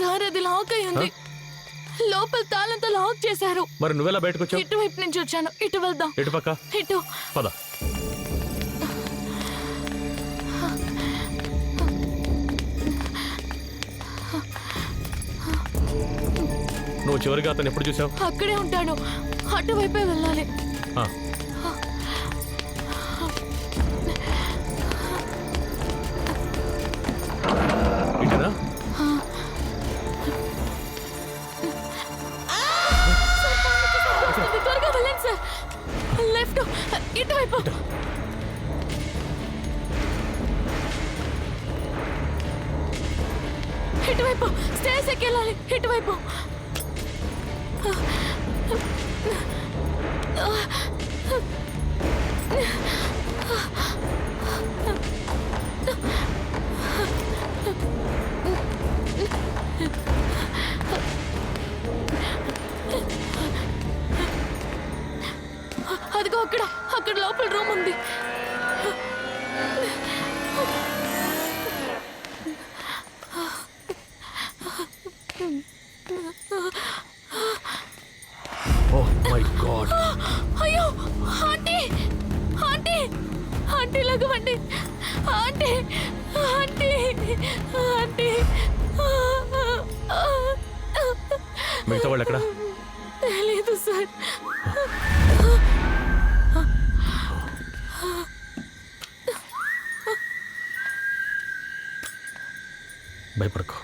Sir అది lock అయి ఉంది లోపల తాళంతో లాక్ చేశారు. మరి నువ్వెలా బయటకు వచ్చావు ఇటువైపు నుంచి వచ్చాను. ఇటు వెళ్దాం. ఎటు పక్క? ఇటు. పద. నువ్వు చివరిగా అతను ఎప్పుడు చూసావు? అక్కడే ఉంటాడు అటువైపే వెళ్ళాలి. లెఫ్ట్ ఇటువైపు. ఇటువైపు. స్టేజ్ ఎక్కి వెళ్ళాలి ఇటువైపు. అదిగో అక్కడ అక్కడ లోపల రూమ్ ఉంది. మై గాడ్ అయ్యో aunty aunty aunty లగవండి. Aunty aunty aunty. మిగతా వాళ్ళు ఎక్కడ తెలీదు సార్. భయపడకు.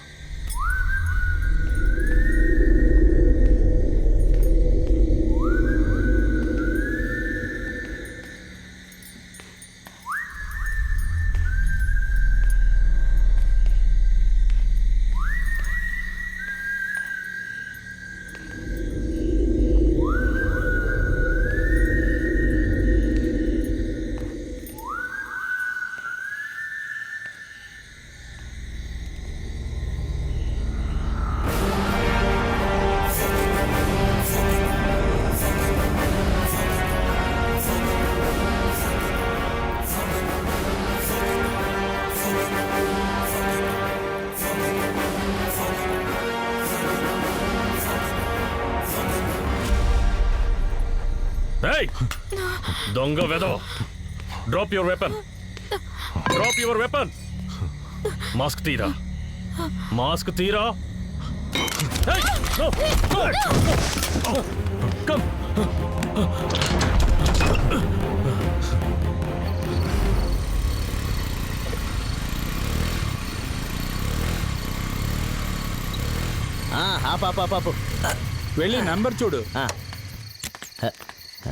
ఏయ్ దొంగ వెదో drop your weapon drop your weapon mask తీరా మాస్క్ తీరా ఏయ్, no, no. Come. ఆ, ఆపు. వెళ్ళి నంబర్ చూడు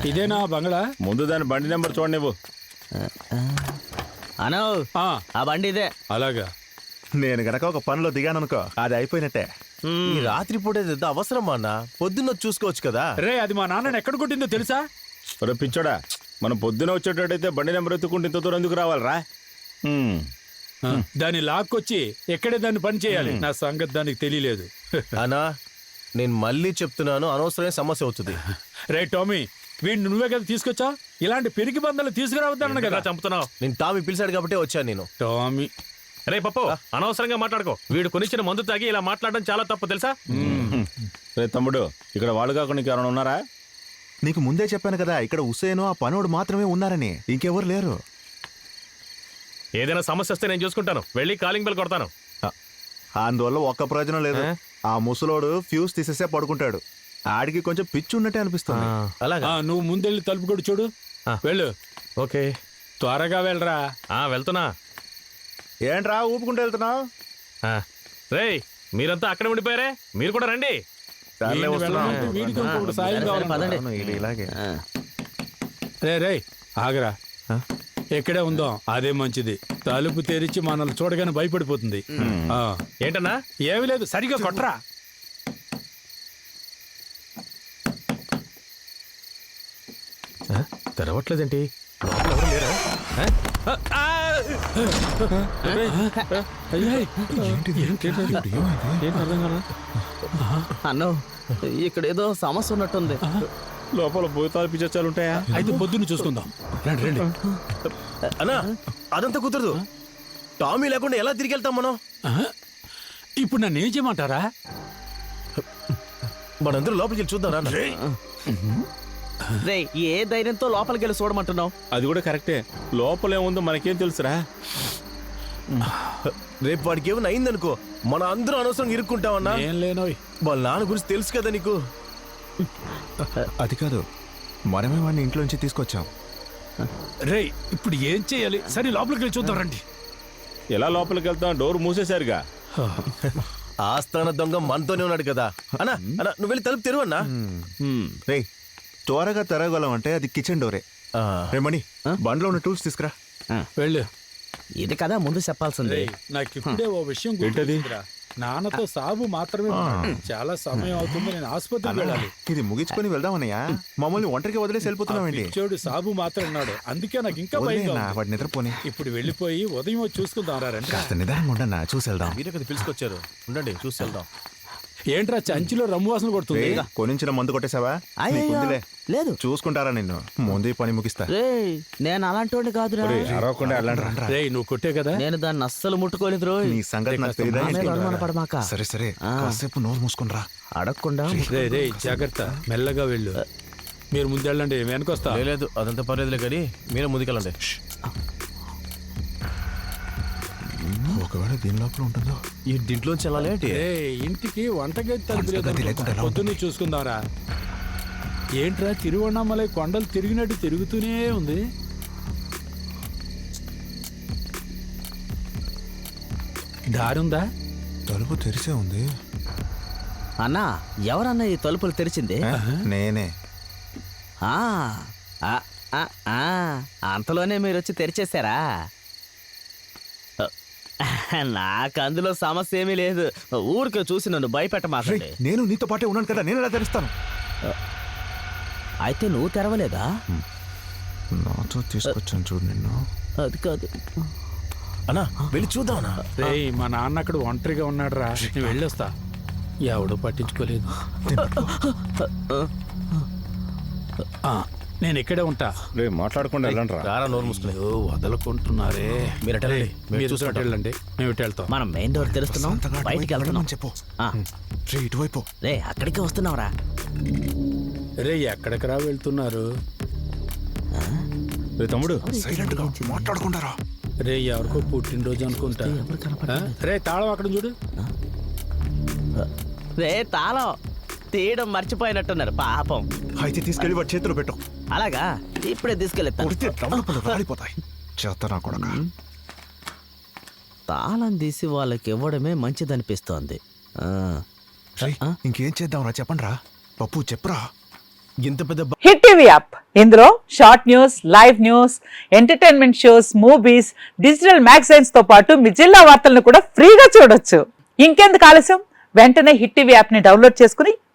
ఇదేనా బంగ్లా? ముందు దాని బండి నెంబర్ చూడండి నువ్వు అనో ఆ, ఆ బండి ఇదే. అలాగా? నేను గనక ఒక పనిలో దిగాననుకో అది అయిపోయినట్టే. ఈ రాత్రి పూట ఎంత అవసరం అన్న పొద్దున్న చూసుకోవచ్చు కదా. రే అది మా నాన్నని ఎక్కడ కొట్టిందో తెలుసా? ఒరే పిచ్చోడా మనం పొద్దున వచ్చేటట్టయితే బండి నెంబర్ ఎత్తుకుంటే ఇంత దూరం ఎందుకు రావాలరా. ఆ, దాన్ని లాక్కొచ్చి ఎక్కడే దాన్ని పని చేయాలి. నా సంగతి దానికి తెలియలేదు. అన్నా నేను మళ్ళీ చెప్తున్నాను అనవసరమైన సమస్య అవుతుంది. రే టామీ వీడిని నువ్వే కదా తీసుకొచ్చా? ఇలాంటి పెరిగి బందలు తీసుకురావద్దన్న కదా. కదా చంపుతున్నావు? నేను టామీ పిలిచాడు కాబట్టి వచ్చాను నేను. టామీ. రే పప్పు అనవసరంగా మాట్లాడుకో. వీడు కొనిచ్చిన మందు తాగి ఇలా మాట్లాడడం చాలా తప్పు తెలుసా? రే తమ్ముడు ఇక్కడ వాళ్ళు కాకుండా నీకు ఎవరైనా ఉన్నారా? నీకు ముందే చెప్పాను కదా ఇక్కడ ఉసేను ఆ పనోడు మాత్రమే ఉన్నారని. ఇంకెవరు లేరు. ఏదైనా సమస్య వస్తే నేను చూసుకుంటాను. వెళ్ళి కాలింగ్ బెల్ కొడతాను. అందువల్ల ఒక్క ప్రయోజనం లేదు. ఆ ముసలోడు ఫ్యూజ్ తీసేసే పడుకుంటాడు. ఆడికి కొంచెం పిచ్చి ఉన్నట్టే అనిపిస్తుంది. అలాగా? ఆ, నువ్వు ముందెళ్ళి తలుపు కూడా చూడు. ఆ. వెళ్ళు. ఓకే. త్వరగా వెళ్ళరా. ఆ వెళ్తున్నా. ఏంట్రా ఊపుకుంటూ వెళ్తున్నావు? ఆ, రేయ్ మీరంతా అక్కడ ఉండిపోయారే? మీరు కూడా రండి. సర్లే వీడిని వస్తున్నాం. వెళ్ళమంటే వీడికి ఇంకొకటి సాయం సరే, కావాలి పదండి. అవును, ఈడు ఇలాగే. ఆ, రే రే ఆగరా. ఎక్కడే ఉందాం అదే మంచిది. తలుపు తెరిచి మనల్ని చూడగానే భయపడిపోతుంది. ఆ, ఏంటన్నా? ఏమీ లేదు సరిగా కొట్రా తెరవట్లేదేంటి? లోపల ఎవరు లేరా? ఆ? ఆ, ఆ! అన్నో ఇక్కడ ఏదో సమస్య ఉన్నట్టుంది. లోపల భూతాలు పిచ్చచ్చాలు ఉంటాయా? అయితే పొద్దున్న చూసుకుందాం. రండి రండి. అన్నా అదంతా కుదరదు. టామీ లేకుండా ఎలా తిరిగి వెళ్తాం మనం ఇప్పుడు నన్ను ఏం చేయమంటారా? మనందరూ లోపలికి వెళ్ళి చూద్దాం రా రే ఏ ధైర్యంతో లోపలికి వెళ్ళి చూడమంటున్నావు? అది కూడా కరెక్టే. లోపల ఏముందో మనకేం తెలుసురా? రేపు వాడికి ఏమైనా అయిందనుకో మన అందరూ అనవసరంగా ఇరుక్కుంటామన్నా ఏం లేనోయ్. వాళ్ళ నాన్న గురించి తెలుసు కదా నీకు? అది కాదు మనమే వాడిని ఇంట్లోంచి తీసుకొచ్చాం. రేయ్ ఇప్పుడు ఏం చేయాలి? సరే లోపలికి వెళ్ళి చూద్దాం రండి. ఎలా లోపలికి వెళ్తాం డోర్ మూసేశారుగా. ఆస్థాన దొంగ మనతోనే ఉన్నాడు కదా. అన్నా అన్నా నువ్వు వెళ్ళి తలుపు తెరువు అన్నా హ్మ్. రే త్వరగా తెరగలం అంటే అది కిచెన్ డోరే ఆ, రే మణి బండ్లో ఉన్న టూల్స్ తీసుకురా. వెళ్ళు. ఇది కదా ముందు చెప్పాల్సింది. నాకు ఇప్పుడే ఓ విషయం ఏంటది? గుర్తొచ్చిందిరా. నాన్నతో సాబు మాత్రమే ఉన్నాడు. చాలా సమయం అవుతుంది నేను ఆసుపత్రికి వెళ్ళాలి. ఇది ముగించుకొని వెళ్దామన్నయ్యా. మమ్మల్ని ఒంటరికి వదిలేసి వెళ్ళిపోతున్నావేంటి పిచ్చోడు సాబు మాత్రం ఉన్నాడు. అందుకే నాకు ఇంకా. వాడి నిద్రపోని ఇప్పుడు వెళ్ళిపోయి ఉదయం చూసుకుందాం రండి. కాస్త నిదానంగా ఉండన్నా చూసి వెళ్దాం. మీరే కదా పిలుచుకొచ్చారు. ఉండండి చూసి వెళ్దాం. ఏంట్రా చంచిలో రమ్ము వాసన కొడుతుంది? కొనించిన మందు కొట్టేశావా? అయ్యయ్యో. నీకుందిలే. లేదు. చూసుకుంటారా నిన్ను? ముందు ఈ పని ముగిస్తా. నేను అలాంటి కాదురా. అరవకుండా వెళ్ళండి రేయ్ నువ్వు కొట్టే కదా? నేను దాన్ని అస్సలు ముట్టుకోలేదు రోయ్. నీ సంగతి నాకు తెలియదా మీద సరే సరే ఆ. కాసేపు నోరు మూసుకుని రా అడగకుండా రే రే జాగ్రత్త మెల్లగా వెళ్ళు. మీరు ముందెళ్ళండి వెనకొస్తా. లేదు అదంతా పర్లేదులే కానీ మీరే ముందుకెళ్ళండి. ఒకవేళ దీని లోపల ఉంటుందో? ఈ దీంట్లోంచి వెళ్ళాలి ఏంటి ఇంటికి వంటగది తలుపు లేదు వంటగది లేకుండా ఎలా పొద్దున్నే చూసుకుందాంరా. ఏంట్రా తిరువണ്ണామలై కొండలు తిరిగినట్టు తిరుగుతూనే ఉంది? దారుందా? తలుపు తెరిసే ఉంది. అన్నా ఎవరన్నా ఈ తలుపులు తెరిచింది? నేనే. ఆ, ఆ, ఆ, ఆ, అంతలోనే మీరు వచ్చి తెరిచేశారా? నాకు అందులో సమస్య ఏమీ లేదు. ఊరికే చూసి నన్ను భయపెట్టమాకండి. నేను నీతో పాటే ఉన్నాను కదా నేను ఎలా తెరుస్తాను అయితే నువ్వు తెరవలేదా? నాతో తీసుకొచ్చాను చూడు నిన్ను. అది కాదు. అన్నా వెళ్ళి చూద్దాం రేయ్ మా నాన్న అక్కడ ఒంటరిగా ఉన్నాడు రా నేను వెళ్ళొస్తా. ఎవడు పట్టించుకోలేదు. ఆ, నేను ఇక్కడే ఉంటా. రే మాట్లాడకుండా వెళ్ళండి రా రారా నోరు మూసుకుని వదలకుంటున్నారే. మీరు వెళ్ళండి. మేము మీరు చూసుకుంటాం. ఇటు వెళ్ళండి మేము ఇటు వెళ్తాం. మనం మెయిన్ డోర్ తెరుస్తున్నాం. శాంతగా బయటికి వెళ్ళమని చెప్పు. రే ఇటువైపు. రే అక్కడికి వస్తున్నావురా. రే ఎక్కడికి రా వెళ్తున్నారు? రే తమ్ముడు. సైలెంట్గా మాట్లాడుకుంటారా? రే ఎవరికో పుట్టినరోజు అనుకుంటా? రే తాళం అక్కడ చూడు. రే తాళం. తీయడం మర్చిపోయినట్టున్నారు పాపం. అయితే తీసుకెళ్ళి వాడి చేతిలో పెట్టు. అలాగా? ఇప్పుడే డబ్బులు రాలిపోతాయి. కొడక? తాళం తీసి వాళ్ళకి ఇవ్వడమే మంచిదనిపిస్తోంది ఇంకేం చేద్దాం రా చెప్పండి రా పప్పు చెప్పురా. ఇంత పెద్ద హిట్ టీవీ యాప్. ఇందులో short news live news entertainment shows movies digital మ్యాగజైన్స్తో పాటు మీ జిల్లా వార్తలను కూడా ఫ్రీగా చూడొచ్చు. ఇంకెందుకు ఆలస్యం? వెంటనే హిట్ టీవీ యాప్ని డౌన్లోడ్ చేసుకుని